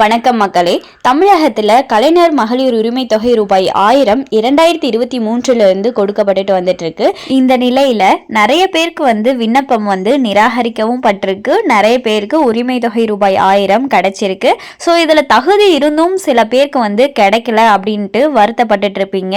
வணக்கம் மக்களே. தமிழகத்தில் கலைஞர் மகளிர் உரிமை தொகை ரூபாய் ஆயிரம் இரண்டாயிரத்தி இருபத்தி மூன்றுலேருந்து கொடுக்கப்பட்டுட்டு வந்துட்டு இருக்கு இந்த நிலையில் நிறைய பேருக்கு வந்து விண்ணப்பம் வந்து நிராகரிக்கவும் பட்டிருக்கு. நிறைய பேருக்கு உரிமை தொகை ரூபாய் ஆயிரம் கிடைச்சிருக்கு. ஸோ இதில் தகுதி இருந்தும் சில பேருக்கு வந்து கிடைக்கல அப்படின்ட்டு வருத்தப்பட்டுட்டு இருப்பீங்க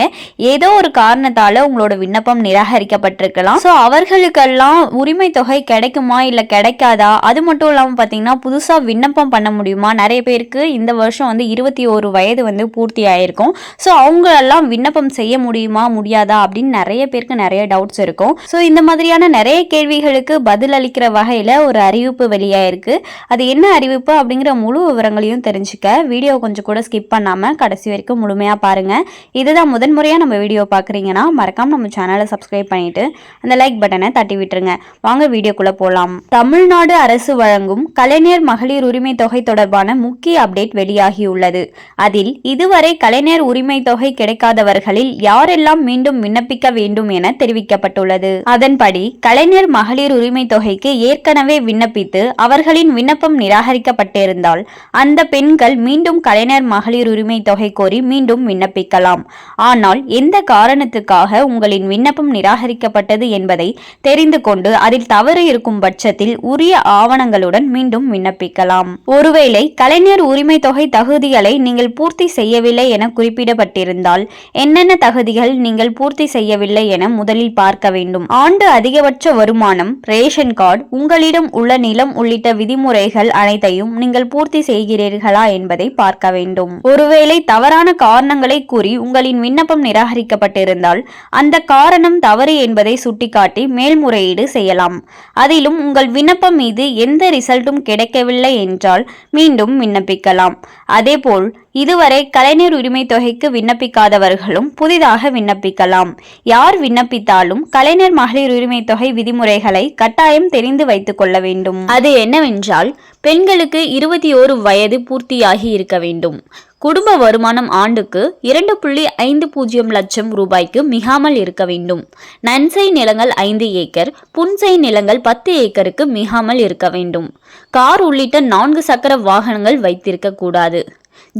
ஏதோ ஒரு காரணத்தால் உங்களோட விண்ணப்பம் நிராகரிக்கப்பட்டிருக்கலாம். ஸோ அவர்களுக்கெல்லாம் உரிமை தொகை கிடைக்குமா இல்லை கிடைக்காதா? அது மட்டும் இல்லாமல் பார்த்தீங்கன்னா புதுசாக விண்ணப்பம் பண்ண முடியுமா? நிறைய பேருக்கு இந்த வருஷம் வந்து இருபத்தி ஒரு வயது வந்து பூர்த்தி ஆயிருக்கும். ஸோ அவங்களெல்லாம் விண்ணப்பம் செய்ய முடியுமா முடியாதா அப்படின்னு நிறைய பேருக்கு நிறைய டவுட்ஸ் இருக்கும். ஸோ இந்த மாதிரியான நிறைய கேள்விகளுக்கு பதில் அளிக்கிற வகையில் ஒரு அறிவிப்பு வெளியாயிருக்கு. அது என்ன அறிவிப்பு அப்படிங்கிற முழு விவரங்களையும் தெரிஞ்சுக்க வீடியோ கொஞ்சம் கூட ஸ்கிப் பண்ணாமல் கடைசி வரைக்கும் முழுமையாக பாருங்கள் இதுதான் முதன்முறையாக நம்ம வீடியோ பார்க்குறீங்கன்னா மறக்காமல் நம்ம சேனலை சப்ஸ்கிரைப் பண்ணிட்டு அந்த லைக் பட்டனை தட்டி விட்டுருங்க. வாங்க வீடியோக்குள்ளே போகலாம் தமிழ்நாடு அரசு வழங்கும் கலைஞர் மகளிர் உரிமை தொகை தொடர்பான முக்கிய அப்டேட் வெளியாகியுள்ளது. அதில் இதுவரை கலைஞர் உரிமை தொகை கிடைக்காதவர்களில் யாரெல்லாம் மீண்டும் விண்ணப்பிக்க வேண்டும் என தெரிவிக்கப்பட்டுள்ளது. அதன்படி கலைஞர் மகளிர் உரிமை தொகைக்கு ஏற்கனவே விண்ணப்பித்து அவர்களின் விண்ணப்பம் நிராகரிக்கப்பட்டிருந்தால் அந்த பெண்கள் மீண்டும் கலைஞர் மகளிர் உரிமை தொகை கோரி மீண்டும் விண்ணப்பிக்கலாம். ஆனால் எந்த காரணத்துக்காக உங்களின் விண்ணப்பம் நிராகரிக்கப்பட்டது என்பதை தெரிந்து கொண்டு அதில் தவறு இருக்கும் பட்சத்தில் உரிய ஆவணங்களுடன் மீண்டும் விண்ணப்பிக்கலாம். ஒருவேளை கலைஞர் உரிமை தொகை தகுதிகளை நீங்கள் பூர்த்தி செய்யவில்லை என குறிப்பிடப்பட்டிருந்தால் என்னென்ன தகுதிகள் நீங்கள் பூர்த்தி செய்யவில்லை என முதலில் பார்க்க வேண்டும். ஆண்டு அதிகபட்ச வருமானம் ரேஷன் கார்டு உங்களிடம் உள்ள நிலம் உள்ளிட்ட விதிமுறைகள் அனைத்தையும் நீங்கள் பூர்த்தி செய்கிறீர்களா என்பதை பார்க்க வேண்டும். ஒருவேளை தவறான காரணங்களை கூறி உங்களின் விண்ணப்பம் நிராகரிக்கப்பட்டிருந்தால் அந்த காரணம் தவறு என்பதை சுட்டிக்காட்டி மேல்முறையீடு செய்யலாம். அதிலும் உங்கள் விண்ணப்பம் மீது எந்த ரிசல்ட்டும் கிடைக்கவில்லை என்றால் மீண்டும் விண்ணப்பி விண்ணப்பிக்கலாம் அதேபோல் இதுவரை கலைஞர் உரிமை தொகைக்கு விண்ணப்பிக்காதவர்களும் புதிதாக விண்ணப்பிக்கலாம். யார் விண்ணப்பித்தாலும் கலைஞர் மகளிர் உரிமை தொகை விதிமுறைகளை கட்டாயம் தெரிந்து வைத்துக் கொள்ள வேண்டும். அது என்னவென்றால் பெண்களுக்கு இருபத்தி ஓரு வயது பூர்த்தியாகி இருக்க வேண்டும். குடும்ப வருமானம் ஆண்டுக்கு இரண்டு புள்ளி ஐந்து பூஜ்ஜியம் லட்சம் ரூபாய்க்கு மிகாமல் இருக்க வேண்டும். நன்சை நிலங்கள் ஐந்து ஏக்கர் புன்சை நிலங்கள் பத்து ஏக்கருக்கு மிகாமல் இருக்க வேண்டும். கார் உள்ளிட்ட நான்கு சக்கர வாகனங்கள் வைத்திருக்க கூடாது.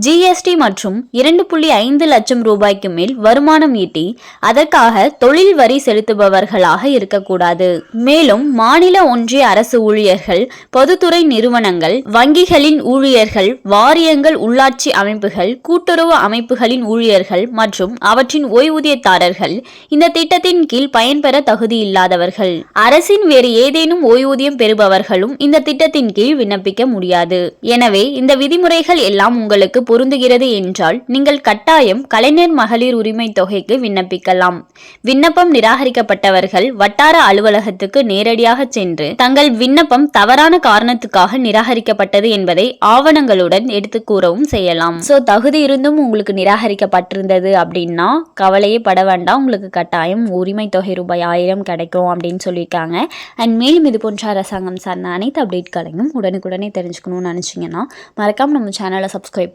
ஜிஎஸ்டி மற்றும் இரண்டு புள்ளி ஐந்து லட்சம் ரூபாய்க்கு மேல் வருமானம் ஈட்டி அதற்காக தொழில் வரி செலுத்துபவர்களாக இருக்கக்கூடாது. மேலும் மாநில ஒன்றிய அரசு ஊழியர்கள் பொதுத்துறை நிறுவனங்கள் வங்கிகளின் ஊழியர்கள் வாரியங்கள் உள்ளாட்சி அமைப்புகள் கூட்டுறவு அமைப்புகளின் ஊழியர்கள் மற்றும் அவற்றின் ஓய்வூதியதாரர்கள் இந்த திட்டத்தின் கீழ் பயன்பெற தகுதி இல்லாதவர்கள். அரசின் வேறு ஏதேனும் ஓய்வூதியம் பெறுபவர்களும் இந்த திட்டத்தின் கீழ் விண்ணப்பிக்க முடியாது. எனவே இந்த விதிமுறைகள் எல்லாம் உங்களுக்கு பொருந்துகிறது என்றால் நீங்கள் கட்டாயம் கலைஞர் மகளிர் உரிமை தொகைக்கு விண்ணப்பிக்கலாம். விண்ணப்பம் நிராகரிக்கப்பட்டவர்கள் வட்டார அலுவலகத்துக்கு நேரடியாக சென்று தங்கள் விண்ணப்பம் தவறான காரணத்துக்காக நிராகரிக்கப்பட்டது என்பதை ஆவணங்களுடன் எடுத்து கூறவும் செய்யலாம். சோ தகுதி இருந்தும் உங்களுக்கு நிராகரிக்கப்பட்டிருந்தது அப்படின்னா கவலையே பட வேண்டாம். உங்களுக்கு கட்டாயம் உரிமை தொகை ரூபாய் ஆயிரம் கிடைக்கும் அப்படின்னு சொல்லியிருக்காங்க. அண்ட் மேலும் இது போன்ற அரசாங்கம் சார்ந்த அனைத்து அப்டேட்களையும் உடனுக்குடனே தெரிஞ்சுக்கணும்னு நினச்சிங்கன்னா மறக்காம நம்ம சேனலை சப்ஸ்கிரைப்